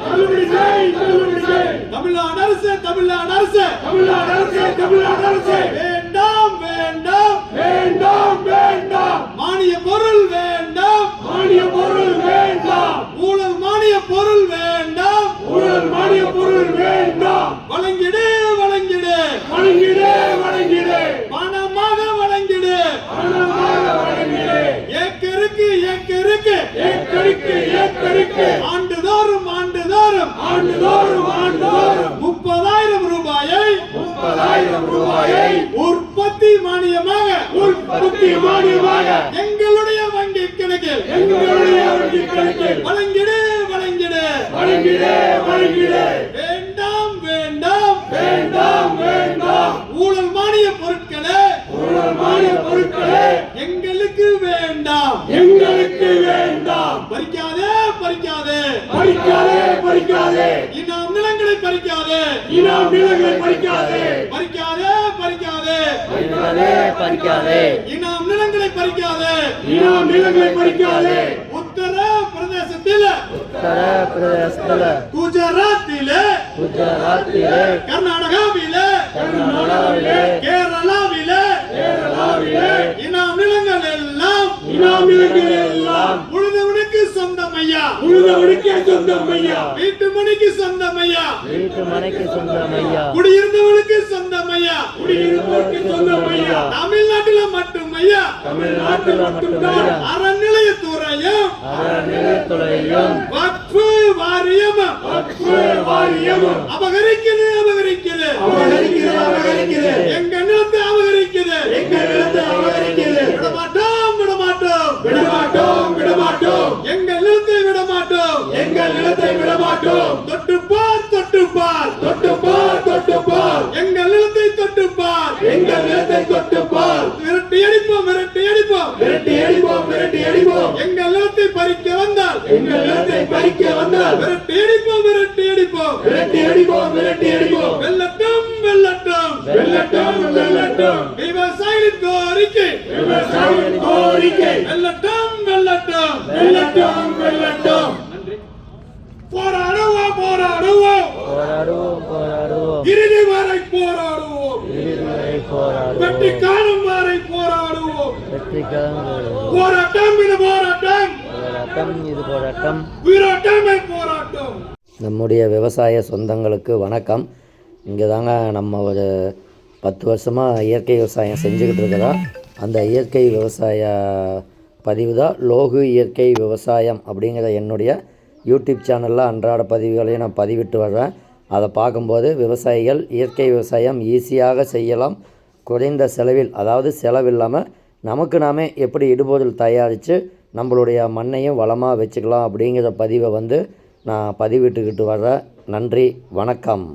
தள்ளுபடி செய் தள்ளுபடி செய் தமிழ்நாடு அரசு தமிழ்நாடு அரசு. தமிழ்நாடு அரசு தமிழ்நாடு அரசு. தீர்மானமாக எங்களுடைய வங்கி கணக்கில் எங்களுடைய வங்கி கணக்கில். வழங்கிடு வழங்கிடு. வழங்கிடே வழங்கிடே. வேண்டாம் வேண்டாம். வேண்டாம் வேண்டாம். ஊழல் மானிய பொருட்களே. ஊழல் மானிய பொருட்களே. எங்களுக்கு வேண்டாம். எங்களுக்கு வேண்டாம். பறிக்காதே பறிக்காதே. பறிக்காதே பறிக்காதே. இனாம் நிலங்களை பறிக்காதே. இனாம் நிலங்களை பறிக்காதே. பறிக்காதே. பறிக்காதே. இனாம் நிலங்களை பறிக்காதே. இனாம் நிலங்களை பறிக்காதே. உத்தர பிரதேசத்தில். உத்தர பிரதேசத்துல. குஜராத்திலே. குஜராத்திலே. கர்நாடகாவிலே. கர்நாடகாவிலே. கேரளாவிலே. கேரளாவிலே. இனாம் நிலங்கள் எல்லாம். இனாம் நிலங்கள் சொந்தம் ஐயா சொந்தம் ஐயா. வீட்டு மணிக்கு சொந்தம் ஐயா. வீட்டு மனைக்கு சொந்தம் ஐயா. குடியிருந்தவனுக்கு சொந்தம் ஐயா. குடியிருப்பவருக்கு சொந்தம் ஐயா. தமிழ்நாட்டில மட்டும் ஐயா. தமிழ்நாட்டில் மட்டும்தான். அறநிலையத்துறையும். அறநிலையத்துறையும். வக்ஃபு வாரியமும். வக்ஃபு வாரியமும். அபகரிக்குது அடிப்போம் விரட்டி அடிப்போம் விரட்டி அடிப்போம் எங்கள் நிலத்தை பறிக்க வந்தால் எங்கள் நிலத்தை பறிக்க வந்தால். விரட்டி அடிப்போம் விரட்டி அடிப்போம் விரட்டி அடிப்போம் விரட்டி அடிப்போம் வெள்ளட்டும் வெள்ளட்டும் வெள்ளட்டும் வெள்ளட்டும் விவசாயிகளின் கோரிக்கை. விவசாயிகளின் கோரிக்கை. வெள்ளட்டும் வெள்ளட்டும் வெள்ளட்டும் வெள்ளட்டும் போராடுவோம் போராடுவோம். போராடுவோம் போராடுவோம். இறுதி வரை போராடுவோம். இறுதிவரை வெற்றி போராடுவோம். வரை கிழங்கு போராட்டம் இது போராட்டம். போராட்டம் இது போராட்டம். உயிரோட்டமே போராட்டம். நம்முடைய விவசாய சொந்தங்களுக்கு வணக்கம். இங்கே தாங்க நம்ம ஒரு பத்து வருஷமாக இயற்கை விவசாயம் செஞ்சுக்கிட்டு இருக்கிறோம் அந்த இயற்கை விவசாய பதிவு தான் லோகு இயற்கை விவசாயம் அப்படிங்கிற என்னுடைய யூடியூப் சேனலில் அன்றாட பதிவுகளையும் நான் பதிவிட்டு வர்றேன். அதை பார்க்கும்போது விவசாயிகள் இயற்கை விவசாயம் ஈஸியாக செய்யலாம். குறைந்த செலவில் அதாவது செலவில்லாமல் நமக்கு நாமே எப்படி இடுபோதல் தயாரித்து நம்மளுடைய மண்ணையும் வளமாக வச்சுக்கலாம் அப்படிங்கிற பதிவை வந்து நான் பதிவிட்டுக்கிட்டு வர்றேன். நன்றி வணக்கம்.